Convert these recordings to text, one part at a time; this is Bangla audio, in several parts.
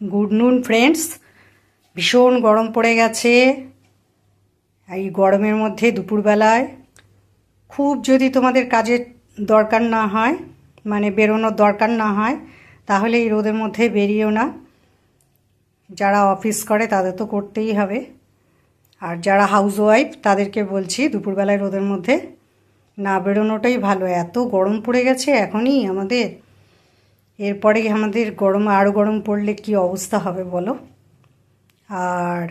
গুড নুন ফ্রেন্ডস ভীষণ গরম পড়ে গেছে। এই গরমের মধ্যে দুপুরবেলায় খুব যদি তোমাদের কাজের দরকার না হয় মানে বেরোনোর দরকার না হয়, তাহলে এই রোদের মধ্যে বেরিয়েও না। যারা অফিস করে, তাদের তো করতেই হবে। আর যারা হাউস ওয়াইফ তাদেরকে বলছি, দুপুরবেলায় রোদের মধ্যে না বেরোনোটাই ভালো। এত গরম পড়ে গেছে, এখনই আমাদের এরপরে আমাদের গরম আরও গরম পড়লে কি অবস্থা হবে বলো? আর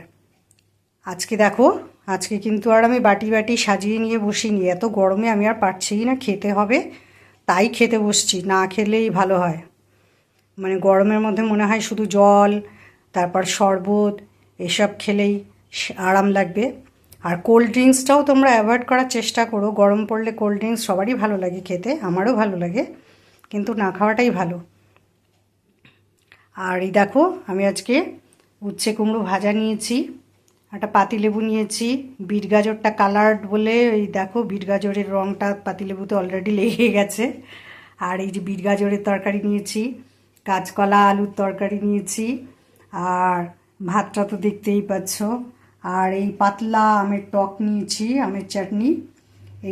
আজকে দেখো, আজকে কিন্তু আর আমি বাটি বাটি সাজিয়ে নিয়ে বসিনি। এত গরমে আমি আর পারছিই না, খেতে হবে। তাই খেতে বসছি, না খেলেই ভালো হয়। মানে গরমের মধ্যে মনে হয় শুধু জল, তারপর শরবত, এসব খেলেই আরাম লাগবে। আর কোল্ড ড্রিঙ্কসটাও তোমরা অ্যাভয়েড করার চেষ্টা করো। গরম পড়লে কোল্ড ড্রিঙ্কস সবারই ভালো লাগে খেতে, আমারও ভালো লাগে। কিন্তু না খাওয়াটাই ভালো। আর এই দেখো, আমি আজকে উচ্ছে কুমড়ো ভাজা নিয়েছি, একটা পাতিলেবু নিয়েছি বিট গাজরটা কালার্ড বলে, এই দেখো বিট গাজরের রঙটা পাতিলেবুতে অলরেডি লেগে গেছে। আর এই যে বিট গাজরের তরকারি নিয়েছি, কাঁচকলা আলুর তরকারি নিয়েছি, আর ভাতটা তো দেখতেই পাচ্ছ। আর এই পাতলা আমের টক নিয়েছি, আমের চাটনি।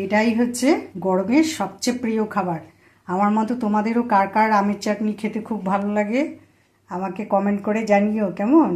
এটাই হচ্ছে গরমের সবচেয়ে প্রিয় খাবার। আমার মতো তোমাদেরও কার কার আমের চাটনি খেতে খুব ভালো লাগে আমাকে কমেন্ট করে জানিও কেমন?